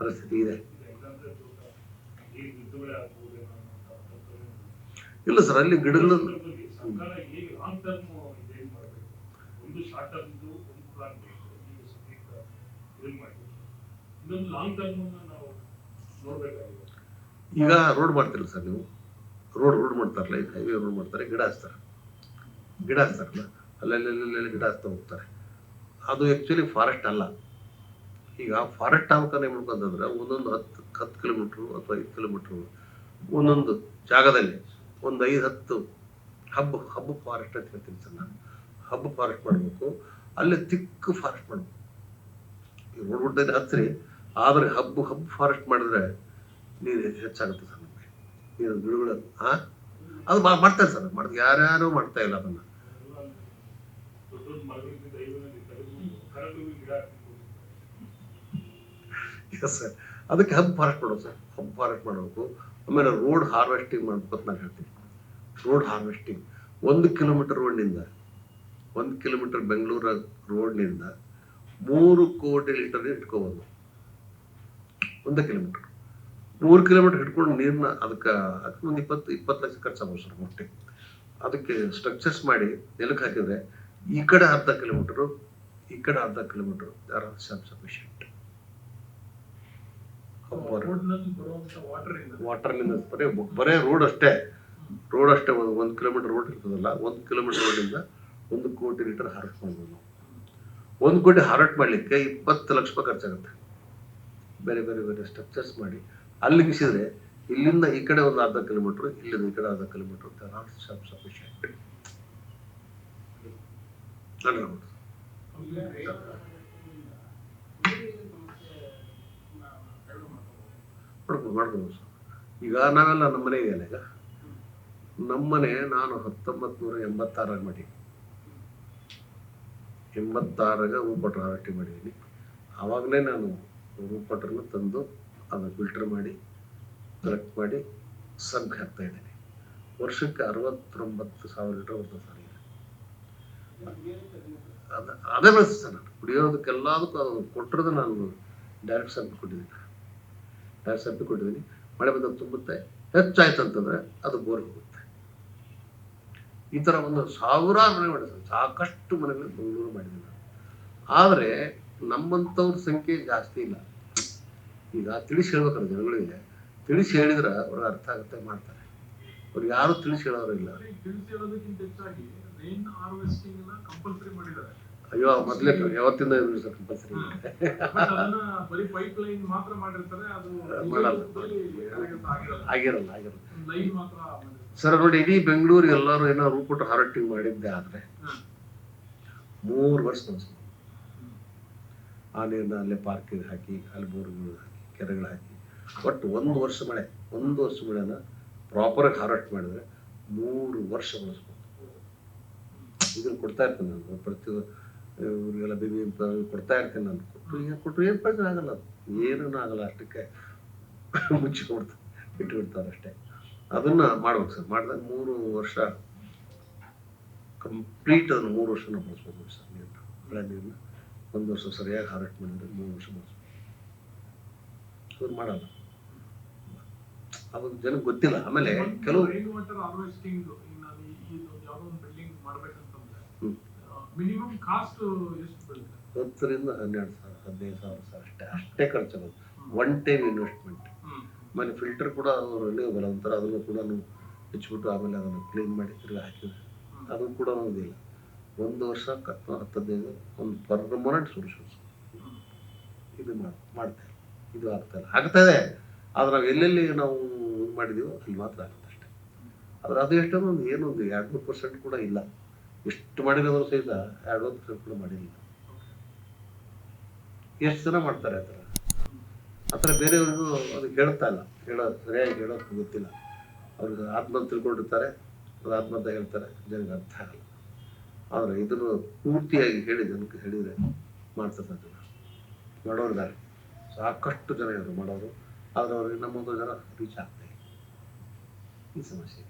ಪರಿಸ್ಥಿತಿ ಇದೆ. ಇಲ್ಲ ಸರ್, ಅಲ್ಲಿ ಗಿಡಗಳು ಈಗ ರೋಡ್ ಮಾಡ್ತಿರಲ್ಲ ಸರ್ ನೀವು? ರೋಡ್ ರೋಡ್ ಮಾಡ್ತಾರಲ್ಲ, ಈಗ ಹೈವೇ ರೋಡ್ ಮಾಡ್ತಾರೆ, ಗಿಡ ಹಚ್ತಾರೆ. ಗಿಡ ಹಚ್ತಾರಲ್ಲ ಅಲ್ಲಲ್ಲಿ ಗಿಡ ಹಚ್ತಾ ಹೋಗ್ತಾರೆ. ಅದು ಆ್ಯಕ್ಚುಲಿ ಫಾರೆಸ್ಟ್ ಅಲ್ಲ. ಈಗ ಫಾರೆಸ್ಟ್ ಆಗ್ಬೇಕಂದ್ರೆ ಮಾಡ್ಕೊಂತಂದ್ರೆ ಒಂದೊಂದು ಹತ್ತು ಹತ್ತು ಕಿಲೋಮೀಟ್ರು ಅಥವಾ ಐದು ಕಿಲೋಮೀಟ್ರು ಒಂದೊಂದು ಜಾಗದಲ್ಲಿ ಒಂದು ಐದು, ಹತ್ತು ಹಬ್ಬ ಹಬ್ಬ ಫಾರೆಸ್ಟ್ ಅಂತ ಹೇಳ್ತೀನಿ ಸರ್ ನಾನು. ಹಬ್ಬ ಫಾರೆಸ್ಟ್ ಮಾಡಬೇಕು. ಅಲ್ಲೇ ತಿಕ್ಕು ಫಾರೆಸ್ಟ್ ಮಾಡಬೇಕು. ರೋಡ್ ಗುಡ್ಡದಲ್ಲಿ ಹತ್ತಿರಿ ಆದರೆ ಹಬ್ಬ ಹಬ್ಬ ಫಾರೆಸ್ಟ್ ಮಾಡಿದ್ರೆ ನೀರು ಹೆಚ್ಚಾಗುತ್ತೆ ಸರ್ ನಮಗೆ. ನೀರು, ಗಿಡಗಳು ಹಾ ಅದು ಮಾಡ್ತಾರೆ ಸರ್. ಮಾಡ್ತಾರೆ ಯಾರ್ಯಾರು ಮಾಡ್ತಾ ಇಲ್ಲ ಅದನ್ನ. ಎಸ್ ಸರ್, ಅದಕ್ಕೆ ಹಬ್ ಫಾರೆಸ್ಟ್ ಮಾಡೋದು ಸರ್ ಹಬ್ ಫಾರೆಸ್ಟ್ ಮಾಡಬೇಕು. ಆಮೇಲೆ ರೋಡ್ ಹಾರ್ವೆಸ್ಟಿಂಗ್ ಮಾಡ್ಬೇಕು ಅಂತ ನಾನು ಹೇಳ್ತೀನಿ. ರೋಡ್ ಹಾರ್ವೆಸ್ಟಿಂಗ್ ಒಂದು ಕಿಲೋಮೀಟರ್ ರೋಡ್ನಿಂದ ಒಂದು ಕಿಲೋಮೀಟರ್ ಬೆಂಗಳೂರು ರೋಡ್ನಿಂದ ಮೂರು ಕೋಟಿ ಲೀಟರ್ ಇಟ್ಕೋಬೋದು. ಒಂದು ಕಿಲೋಮೀಟರ್ ಮೂರು ಕಿಲೋಮೀಟರ್ ಹಿಡ್ಕೊಂಡು ನೀರನ್ನ ಅದಕ್ಕೆ ಅದಕ್ಕೆ ಒಂದು ಇಪ್ಪತ್ತು ಇಪ್ಪತ್ತು ಲಕ್ಷ ಖರ್ಚಾಗ್ಬೋದು ಸರ್ ಮೊಟ್ಟೆ ಅದಕ್ಕೆ ಸ್ಟ್ರಕ್ಚರ್ಸ್ ಮಾಡಿ ನೆಲಕ್ಕೆ ಹಾಕಿದ್ರೆ ಈ ಕಡೆ ಅರ್ಧ ಕಿಲೋಮೀಟರು ಈ ಕಡೆ ಅರ್ಧ ಕಿಲೋಮೀಟರ್ ಆರ್ ಸಫಿಷಿಯಂಟ್ ವಾಟರ್ನಿಂದ ಬರೀ ಬರೇ ರೋಡ್ ಅಷ್ಟೇ. ರೋಡ್ ಅಷ್ಟೇ ಒಂದು ಒಂದು ಕಿಲೋಮೀಟರ್ ರೋಡ್ ಇರ್ತದಲ್ಲ ಒಂದು ಕಿಲೋಮೀಟರ್ ರೋಡಿಂದ ಒಂದು ಕೋಟಿ ಲೀಟರ್ ಹಾರ್ಟ್ ಮಾಡ್ಬೋದು ನಾವು. ಒಂದು ಕೋಟಿ ಹಾರ್ಟ್ ಮಾಡಲಿಕ್ಕೆ ಇಪ್ಪತ್ತು ಲಕ್ಷ ರೂಪಾಯಿ ಖರ್ಚಾಗುತ್ತೆ. ಬೇರೆ ಬೇರೆ ಬೇರೆ ಸ್ಟ್ರಕ್ಚರ್ಸ್ ಮಾಡಿ. ಅಲ್ಲಿ ಮಿಸಿದ್ರೆ ಇಲ್ಲಿಂದ ಈ ಕಡೆ ಒಂದು ಅರ್ಧ ಕಿಲೋಮೀಟರ್ ಇಲ್ಲಿಂದ ಈ ಕಡೆ ಅರ್ಧ ಕಿಲೋಮೀಟರ್ ಸಫಿಷಿಯಂಟ್ ಮಾಡ್ಬೋದು ಈಗ ನಾವೆಲ್ಲ ನಮ್ಮ ಮನೆ ಇದೆಯಲ್ಲ ಈಗ? ನಮ್ಮನೆ ನಾನು ಹತ್ತೊಂಬತ್ತು ನೂರ ಎಂಬತ್ತಾರಾಗ ಮಾಡಿ ಎಂಬತ್ತಾರಾಗ ಹೂಪಟ್ರ ಹಾರಟಿ ಮಾಡಿದ್ದೀನಿ. ಆವಾಗಲೇ ನಾನು ಹೂಪಟ್ರನ್ನ ತಂದು ಅದನ್ನು ಫಿಲ್ಟರ್ ಮಾಡಿ, ಕಲೆಕ್ಟ್ ಮಾಡಿ ಸಂಖ್ಯೆ ಹಾಕ್ತಾ ಇದ್ದೀನಿ. ವರ್ಷಕ್ಕೆ ಅರವತ್ತೊಂಬತ್ತು ಸಾವಿರ ಲೀಟರ್ ಬರ್ತದೆ ಸರ್ ಈಗ. ಅದ ಬೆಳೆಸ್ತೀನಿ ನಾನು. ಕುಡಿಯೋದಕ್ಕೆಲ್ಲದಕ್ಕೂ ಅದು ಕೊಟ್ಟಿರೋದು ನಾನು ಡೈರೆಕ್ಟ್ ಸಬ್ ಕೊಟ್ಟಿದ್ದೀನಿ ಕೊಟ್ಟಿದ್ದೀನಿ ಮಳೆ ಬಂದಾಗ ತುಂಬುತ್ತೆ. ಹೆಚ್ಚಾಯ್ತು ಅಂತಂದ್ರೆ ಅದು ಬೋರ್ ಹೋಗುತ್ತೆ. ಈ ಥರ ಒಂದು ಸಾವಿರಾರು ಮನೆ ಮಾಡಿದ್ರು. ಸಾಕಷ್ಟು ಮನೆಗಳು ಬೆಂಗಳೂರು ನಾನು ಆದರೆ ನಮ್ಮಂಥವ್ರ ಸಂಖ್ಯೆ ಜಾಸ್ತಿ ಇಲ್ಲ. ಈಗ ತಿಳಿಸಿ ಹೇಳ್ಬೇಕಲ್ಲ ಜನಗಳಿಗೆ. ತಿಳಿಸಿ ಹೇಳಿದ್ರೆ ಅವ್ರಿಗೆ ಅರ್ಥ ಆಗುತ್ತೆ ಮಾಡ್ತಾರೆ. ಅವ್ರಿಗೆ ಯಾರು ತಿಳಿಸಿ ಹೇಳೋರು ಹಾರ್ವೆಸ್ಟಿಂಗ್ ಅಯ್ಯೋ ಮೊದಲೇ ಯಾವತ್ತಿಂದ ಸರ್ ಕಂಪಲ್ಸರಿ ಬರೀ ಪೈಪ್ ಲೈನ್ ಮಾತ್ರ ಮಾಡಿರ್ತಾರೆ ಅದು ಮಾಡಲ್ಲ. ಆಗಿರಲ್ಲ. ಸರ್ ನೋಡಿ ಇಡೀ ಬೆಂಗಳೂರಿಗೆ ಎಲ್ಲರೂ ಏನೋ ಕೊಟ್ಟು ಹಾರೋಟಿಂಗ್ ಮಾಡಿದ್ದೆ ಆದ್ರೆ ಮೂರ್ ವರ್ಷ ನಡೆಸ್ಬೋದು ಆ ನೀರನ್ನ ಅಲ್ಲೇ ಪಾರ್ಕಿಗೆ ಹಾಕಿ ಅಲ್ಲಿ ಬೋರ್ಗಳು ಹಾಕಿ ಕೆರೆಗಳು ಹಾಕಿ. ಒಟ್ಟು ಒಂದು ವರ್ಷ ಮಳೆ ಒಂದು ವರ್ಷ ಮಳೆನ ಪ್ರಾಪರಾಗಿ ಹಾರ್ವೆಸ್ಟ್ ಮಾಡಿದ್ರೆ ಮೂರು ವರ್ಷ ಬಳಸ್ಬೋದು ಇದನ್ನು ಕೊಡ್ತಾ ಇರ್ತೇನೆ ನಾನು ಪ್ರತಿ ಇವರಿಗೆಲ್ಲ ಬೇಬಿ ಕೊಡ್ತಾ ಇರ್ತೀನಿ ನಾನು. ಕೊಟ್ಟು ಹಿಂಗೆ ಕೊಟ್ಟರು ಏನು ಪ್ರಯೋಜನ ಆಗಲ್ಲ ಅದು. ಏನೂ ಆಗಲ್ಲ ಅಷ್ಟಕ್ಕೆ ಮುಚ್ಚಿ ಕೊಡ್ತಾರೆ ಬಿಟ್ಟು ಬಿಡ್ತಾರೆ ಅಷ್ಟೇ. ಅದನ್ನ ಮಾಡ್ಬೇಕು ಸರ್. ಮಾಡಿದಾಗ ಮೂರು ವರ್ಷ ಕಂಪ್ಲೀಟ್ ಅದನ್ನು ಮೂರು ವರ್ಷ ನಾವು ಬಳಸ್ಬೋದು ಸರ್ ನೀರನ್ನ ಮಳೆ ನೀರನ್ನ ಒಂದು ವರ್ಷ ಸರಿಯಾಗಿ ಹಾರ್ವೆಸ್ಟ್ ಮಾಡಿದ್ರೆ ಮೂರು ವರ್ಷ ಬಳಸ್ಬೋದು. ಇವ್ರು ಮಾಡಲ್ಲ. ಅವಾಗ ಜನಕ್ಕೆ ಗೊತ್ತಿಲ್ಲ. ಆಮೇಲೆ ಕೆಲವು ಮಿನಿಮಮ್ ಕಾಸ್ಟ್ ಎಷ್ಟು ಹತ್ತರಿಂದ ಹನ್ನೆರಡು ಸಾವಿರ ಹದಿನೈದು ಸಾವಿರ ಸರ್ ಅಷ್ಟೇ ಅಷ್ಟೇ ಖರ್ಚಾಗುತ್ತೆ ಒನ್ ಟೈಮ್ ಇನ್ವೆಸ್ಟ್ಮೆಂಟ್ ಮನೆ ಆಮೇಲೆ ಫಿಲ್ಟರ್ ಕೂಡ ಅದು ರಿನ್ಯೂವಬಲ್ ಅಂತಾರೆ ಅದನ್ನು ಕೂಡ ಹೆಚ್ಚಿಬಿಟ್ಟು ಆಮೇಲೆ ಅದನ್ನು ಕ್ಲೀನ್ ಮಾಡಿ ತಿರ್ಗಿ ಹಾಕಿದ್ರೆ ಅದು ಕೂಡ ಇದಿಲ್ಲ ಒಂದು ವರ್ಷ ಹತ್ತು ಹದಿನೈದು ಒಂದು ಪರ್ಮನೆಂಟ್ ಸೊಲ್ಯೂಷನ್ಸ್. ಇದು ಮಾಡಿ ಮಾಡ್ತಾ ಇದು ಆಗ್ತಾ ಇಲ್ಲ. ಆಗ್ತಾ ಇದೆ. ಆದ್ರೆ ನಾವು ಎಲ್ಲೆಲ್ಲಿ ನಾವು ಇದು ಮಾಡಿದೀವೋ ಅಲ್ಲಿ ಮಾತ್ರ ಆಗುತ್ತೆ ಅಷ್ಟೇ. ಆದ್ರೆ ಅದು ಎಷ್ಟೊಂದು ಏನೊಂದು ಎರಡು ಮೂರು ಪರ್ಸೆಂಟ್ ಕೂಡ ಇಲ್ಲ. ಎಷ್ಟು ಮಾಡಿರೋದ್ರು ಸಹಿತ ಎರಡು ಒಂದು ಮಾಡಿಲ್ಲ. ಎಷ್ಟು ಜನ ಮಾಡ್ತಾರೆ ಆ ಥರ? ಆ ಬೇರೆಯವ್ರಿಗೂ ಅದಕ್ಕೆ ಹೇಳ್ತಾ ಇಲ್ಲ. ಹೇಳೋ ಸರಿಯಾಗಿ ಹೇಳೋಕೆ ಗೊತ್ತಿಲ್ಲ. ಅವ್ರಿಗೆ ಆತ್ಮ ತಿಳ್ಕೊಂಡಿರ್ತಾರೆ ಅದು ಆತ್ಮ ಅಂತ ಹೇಳ್ತಾರೆ ಜನಕ್ಕೆ ಅರ್ಥ ಆಗಲ್ಲ. ಆದರೆ ಇದನ್ನು ಪೂರ್ತಿಯಾಗಿ ಹೇಳಿ ಜನಕ್ಕೆ ಹೇಳಿದರೆ ಮಾಡ್ತಾರೆ ಜನ ಮಾಡೋರಿದ್ದಾರೆ ಸಾಕಷ್ಟು ಜನ ಇವರು ಮಾಡೋರು. ಆದರೆ ಅವ್ರಿಗೆ ನಮ್ಮೊಂದು ಜನ ರೀಚ್ ಆಗ್ತಾ ಇಲ್ಲ. ಈ ಸಮಸ್ಯೆ.